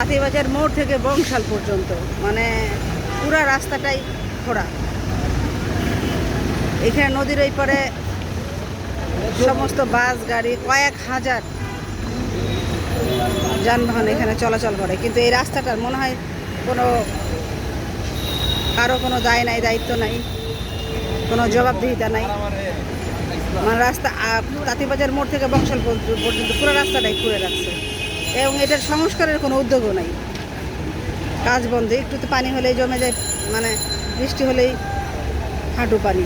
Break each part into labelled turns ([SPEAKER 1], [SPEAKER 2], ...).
[SPEAKER 1] হাতিবাজার মোড় থেকে বংশাল পর্যন্ত মানে পুরা রাস্তাটাই খোঁড়া এখানে নদীর ওই পারে সমস্ত বাস, গাড়ি, কয়েক হাজার যানবাহন এখানে চলাচল করে। কিন্তু এই রাস্তাটার মনে হয় কোনো, কারও কোনো দায় নাই, দায়িত্ব নাই, কোনো জবাবদিহিতা নাই। মানে রাস্তা তাঁতিবাজার মোড় থেকে বংশাল পর্যন্ত পর্যন্ত পুরো রাস্তাটাই খুঁড়ে রাখছে এবং এটার সংস্কারের কোনো উদ্যোগও নাই। কাজ বন্ধ, একটু তো পানি হলেই জমে যায় মানে বৃষ্টি হলেই হাঁটু পানি।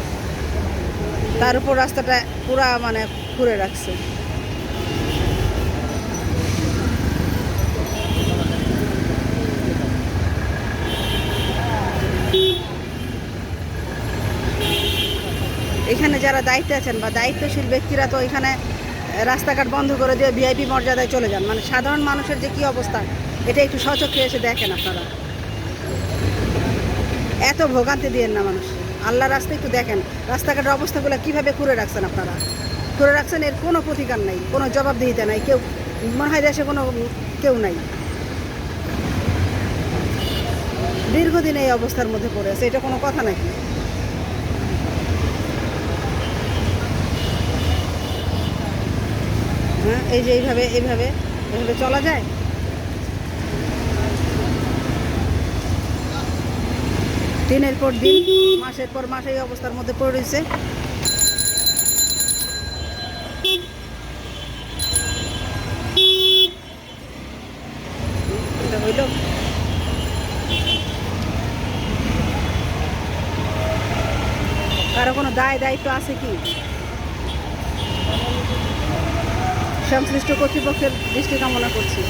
[SPEAKER 1] তার উপর রাস্তাটা পুরা মানে খুঁড়ে রাখছে। এখানে যারা দায়িত্বে আছেন বা দায়িত্বশীল ব্যক্তিরা তো এখানে রাস্তাঘাট বন্ধ করে দিয়ে ভিআইপি মর্যাদায় চলে যান। মানে সাধারণ মানুষের যে কী অবস্থা, এটা একটু সচক্ষে এসে দেখেন আপনারা। এত ভোগান্তি দিয়েন না মানুষ। আল্লাহ রাস্তা একটু দেখেন, রাস্তাঘাটের অবস্থাগুলো কীভাবে করে রাখছেন আপনারা? করে রাখছেন, এর কোনো প্রতিকার নাই, কোনো জবাবদিহিতা নাই, কেউ, মনে হয় দেশে কোনো কেউ নাই। দীর্ঘদিন এই অবস্থার মধ্যে পড়ে আছে, এটা কোনো কথা নাকি হ্যাঁ এই যে এইভাবে এইভাবে এইভাবে চলা যায়? দিনের পর দিন, মাসের পর মাস এই অবস্থার মধ্যে পড়ে রয়েছে। কারও কোনো দায়, দায়িত্ব আছে কি? সংশ্লিষ্ট কর্তৃপক্ষের দৃষ্টি কামনা করছি।